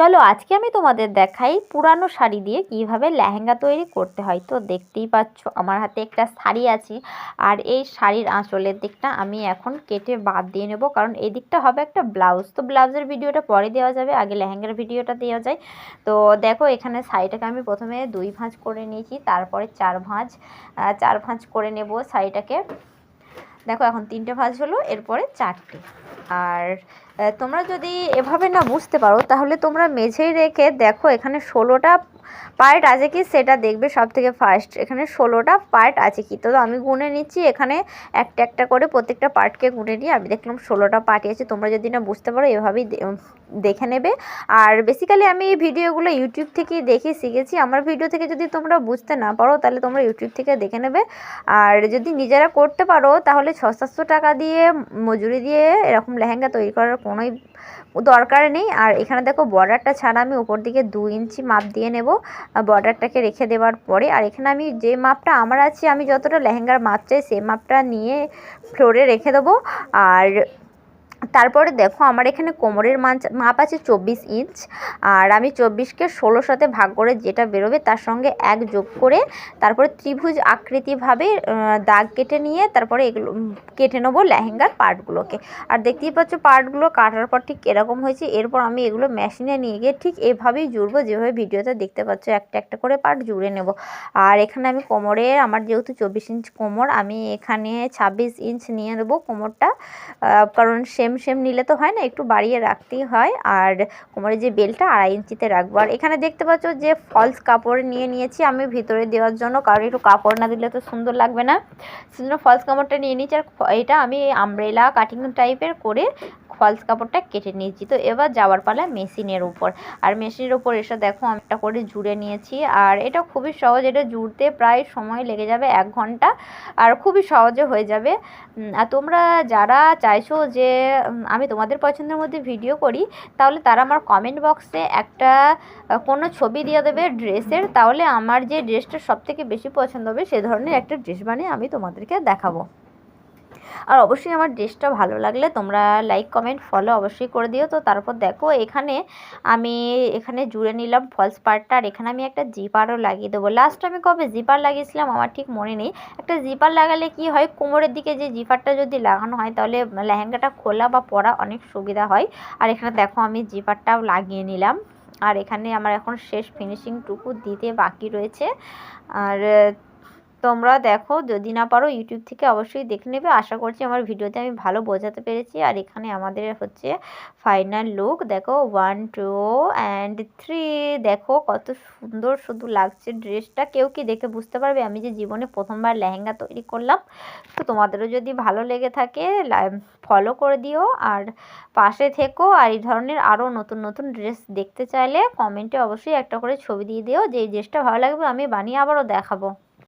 চলো আজকে আমি তোমাদের দেখাই পুরানো শাড়ি দিয়ে কীভাবে লেহেঙ্গা তৈরি করতে হয়। তো দেখতেই পাচ্ছ আমার হাতে একটা শাড়ি আছে আর এই শাড়ির আঁচলের দিকটা আমি এখন কেটে বাদ দিয়ে নেব। কারণ এই দিকটা হবে একটা ব্লাউজ। তো ব্লাউজের ভিডিওটা পরে দেওয়া যাবে, আগে লেহেঙ্গার ভিডিওটা দেওয়া যায়। তো দেখো এখানে শাড়িটাকে আমি প্রথমে দুই ভাঁজ করে নিয়েছি, তারপরে চার ভাঁজ চার ভাঁজ করে নেব শাড়িটাকে। দেখো এখন তিনটে ভাঁজ হলো, এরপরে চারটে। আর তোমরা যদি এভাবে না বুঝতে পারো, তাহলে তোমরা মেঝেই রেখে দেখো এখানে ষোলোটা পার্ট আছে কি? সেটা দেখবে সব থেকে ফার্স্ট এখানে ষোলোটা পার্ট আছে কি? তো আমি গুনে নিচ্ছি, এখানে একটা একটা করে প্রত্যেকটা পার্টকে গুনে নিয়ে আমি দেখলাম ষোলোটা পার্টই আছে। তোমরা যদি না বুঝতে পারো, এভাবেই দেখে নেবে। আর বেসিক্যালি আমি এই ভিডিওগুলো ইউটিউব থেকেই দেখে শিখেছি। আমার ভিডিও থেকে যদি তোমরা বুঝতে না পারো, তাহলে তোমরা ইউটিউব থেকে দেখে নেবে। আর যদি নিজেরা করতে পারো, তাহলে ছ সাতশো টাকা দিয়ে মজুরি দিয়ে এরকম লেহেঙ্গা তৈরি করার কোনোই দরকার নেই। আর এখানে দেখো বর্ডারটা ছাড়া আমি উপর দিকে দু ইঞ্চি মাপ দিয়ে নেব। বর্ডারটাকে রেখে দেওয়ার পরে, আর এখানে আমি যে মাপটা আমার আছে, আমি যতটা লেহেঙ্গার মাপ চাই সেই মাপটা নিয়ে ফ্লোরে রেখে দেবো। আর তারপরে দেখো আমার এখানে কোমরের মাপ আছে চব্বিশ ইঞ্চ। আর আমি চব্বিশকে ষোলোর সাথে ভাগ করে যেটা বেরোবে তার সঙ্গে এক যোগ করে তারপরে ত্রিভুজ আকৃতিভাবে দাগ কেটে নিয়ে তারপরে এগুলো কেটে নেব লেহেঙ্গার পার্টগুলোকে। আর দেখতেই পাচ্ছ পার্টগুলো কাটার পর ঠিক এরকম হয়েছে। এরপর আমি এগুলো মেশিনে নিয়ে গিয়ে ঠিক এভাবেই জুড়বো, যেভাবে ভিডিওতে দেখতে পাচ্ছ একটা একটা করে পার্ট জুড়ে নেব। আর এখানে আমি কোমরের আমার যেহেতু চব্বিশ ইঞ্চ কোমর, আমি এখানে ছাব্বিশ ইঞ্চ নিয়ে নেব কোমরটা কারণ সেম সেম নিলে তো হয় না, একটু বাড়িয়ে রাখতেই হয়। আর কোমরে যে বেলটা আড়াই ইঞ্চিতে রাখব। আর এখানে দেখতে পাচ্ছ যে ফলস কাপড় নিয়ে নিয়েছি আমি ভিতরে দেওয়ার জন্য। কারণ একটু কাপড় না দিলে তো সুন্দর লাগবে না। সেজন্য ফলস কাপড়টা নিয়ে নিয়েছি। আর এটা আমি আমব্রেলা কাটিং টাইপের করে ফলস কাপড়টা কেটে নিয়েছি। তো এবার যাওয়ার পালা মেশিনের উপর। আর মেশিনের উপর এসে দেখো আমি একটা করে জুড়ে নিয়েছি। আর এটা খুবই সহজ, এটা জুড়তে প্রায় সময় লেগে যাবে এক ঘণ্টা। আর খুবই সহজে হয়ে যাবে। আর তোমরা যারা চাইছো যে আমি তোমাদের পছন্দের মধ্যে ভিডিও করি, তাহলে তারা আমার কমেন্ট বক্সে একটা কোনো ছবি দিয়ে দেবে ড্রেসের। তাহলে আমার যে ড্রেসটা সবথেকে বেশি পছন্দ হবে, সে ধরনের একটা ড্রেস বানিয়ে আমি তোমাদেরকে দেখাবো। আর অবশ্যই আমার ড্রেসটা ভালো লাগলে তোমরা লাইক কমেন্ট ফলো অবশ্যই করে দিও। তো তারপর দেখো, এখানে আমি এখানে জুড়ে নিলাম ফলস পার্টটা আর এখানে আমি একটা জিপারও লাগিয়ে দেবো। লাস্ট আমি কবে জিপার লাগিয়েছিলাম আমার ঠিক মনে নেই। একটা জিপার লাগালে কি হয়, কোমরের দিকে যে জিপারটা যদি লাগানো হয় তাহলে লেহেঙ্গাটা খোলা বা পরা অনেক সুবিধা হয়। আর এখানে দেখো আমি জিপারটাও লাগিয়ে নিলাম। আর এখানে আমার এখন শেষ ফিনিশিংটুকু দিতে বাকি রয়েছে। আর তোমরা দেখো, যদি না পারো ইউটিউব থেকে অবশ্যই দেখে নেবে। আশা করছি আমার ভিডিওতে আমি ভালো বোঝাতে পেরেছি। আর এখানে আমাদের হচ্ছে ফাইনাল লুক দেখো ওয়ান টু অ্যান্ড থ্রি দেখো, কত সুন্দর শুধু লাগছে ড্রেসটা কেউ কি দেখে বুঝতে পারবে? আমি যে জীবনে প্রথমবার লেহেঙ্গা তৈরি করলাম, তো তোমাদেরও যদি ভালো লেগে থাকে ফলো করে দিও। আর পাশে থেকো। আর এই ধরনের আরও নতুন নতুন ড্রেস দেখতে চাইলে কমেন্টে অবশ্যই একটা করে ছবি দিয়ে দিও। যে ড্রেসটা ভালো লাগবে, আমি বানিয়ে আবারও দেখাবো।